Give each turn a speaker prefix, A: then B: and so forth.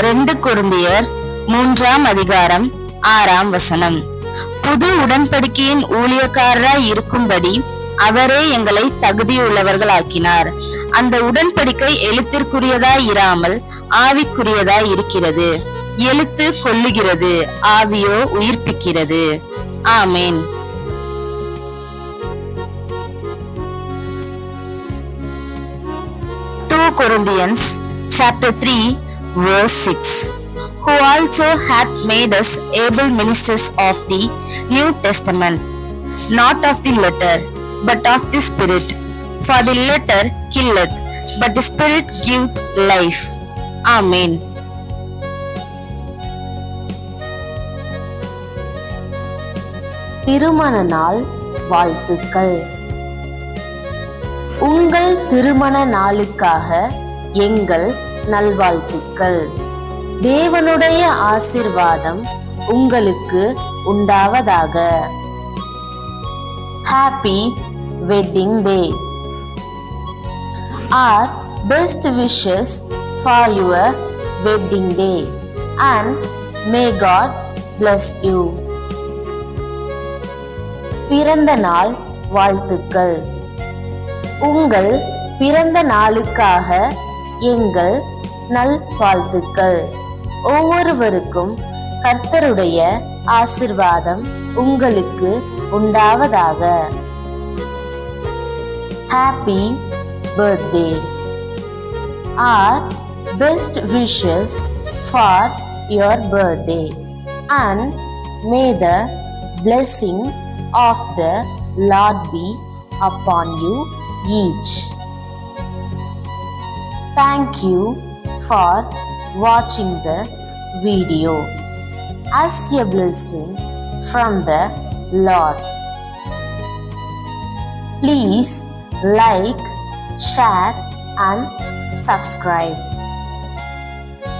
A: ரெண்டு குருந்தியர் மூன்றாம் அதிகாரம் ஆறாம் வசனம். புது உடன்படிக்கையின் ஊழியக்காரராய் இருக்கும்படி அவரே எங்களை தகுதியுள்ளவர்களாக்கினார். அந்த உடன்படிக்கை எழுத்திற்குரியதாய் இராமல் ஆவிக்குரியதாய் இருக்கிறது. எழுத்து கொல்லுகிறது ஆவியோ உயிர்ப்பிக்கிறது. ஆமேன். Two Corinthians chapter 3 verse 6 who also hath made us able ministers of the New Testament, not of the letter, but of the Spirit. For the letter killeth, but the Spirit giveth life. Amen.
B: திருமண நாள் வாழ்த்துக்கள் உங்கள் திருமண நாளுக்காக எங்கள் நல்வாழ்த்துக்கள். தேவனுடைய ஆசிர்வாதம் உங்களுக்கு உண்டாவதாக. Happy wedding day are best wishes for your wedding day and may God bless you பிறந்த நாள் வாழ்த்துக்கள். உங்கள் பிறந்த நாளுக்காக எங்கள் நல் வாழ்த்துக்கள். ஒவ்வொருவருக்கும் கர்த்தருடைய ஆசிர்வாதம் உங்களுக்கு உண்டாவதாக. Happy birthday are best wishes for your birthday and may the blessing of the Lord be upon you each. Thank you for watching the video as a blessing from the Lord. Please like, share, and subscribe.